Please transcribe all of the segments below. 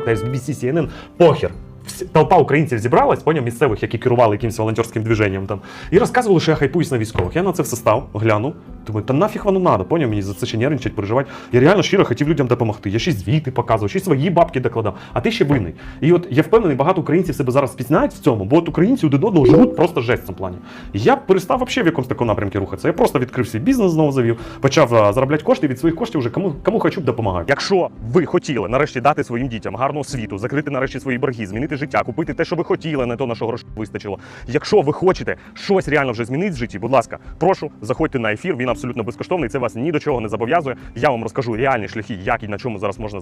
Times, SBC, CNN. Похер. Толпа українців зібралась, поняв місцевих, які керували якимось волонтерським движенням там, і розказували, що я хайпуюсь на військових. Я на це все став, глянув. Думаю, та нафіг воно надо, поняв мені за це ще нервничать, переживати. Я реально щиро хотів людям допомогти. Я ще звіти показував, ще свої бабки докладав, а ти ще винний. І от я впевнений, багато українців себе зараз впізнають в цьому, бо от українці один одного живуть просто жесть в цьому плані. Я перестав взагалі в якомусь такому напрямку рухатися. Я просто відкрив свій бізнес знову завів, почав заробляти кошти від своїх коштів вже кому, кому хочу допомагати. Якщо ви хотіли нарешті дати своїм дітям гарну освіту, закрити нарешті свої борги, змінити життя, купити те, що ви хотіли, не то на що грошей вистачило. Якщо ви хочете щось реально вже змінити в житті, будь ласка, прошу, заходьте на ефір. Він абсолютно безкоштовний. Це вас ні до чого не зобов'язує. Я вам розкажу реальні шляхи, як і на чому зараз можна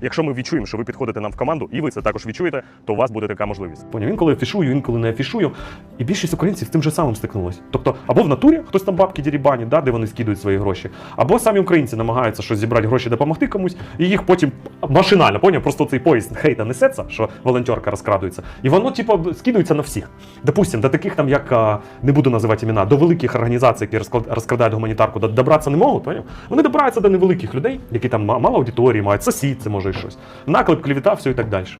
Якщо ми відчуємо, що ви підходите нам в команду, і ви це також відчуєте, то у вас буде така можливість. Поняв, інколи афішую, інколи не афішую. І більшість українців з тим же самим стикнулись. Тобто, або в натурі хтось там бабки дірібані, да, де вони скидують свої гроші, або самі українці намагаються щось зібрати гроші, допомогти комусь, і їх потім машинально, поняв, просто цей поїзд хейта несеться, що волонтерка розкрадується, і воно, типу, скидується на всіх. Допустим, до таких там, як не буду називати імена, до великих організацій, які розкрадають гуманітарку, до- добратися не можуть, поняв? Вони добираються до невеликих людей, які там ма- мало аудиторії мають, сусід, це може і щось. Наклеп, клівіта, все і так далі.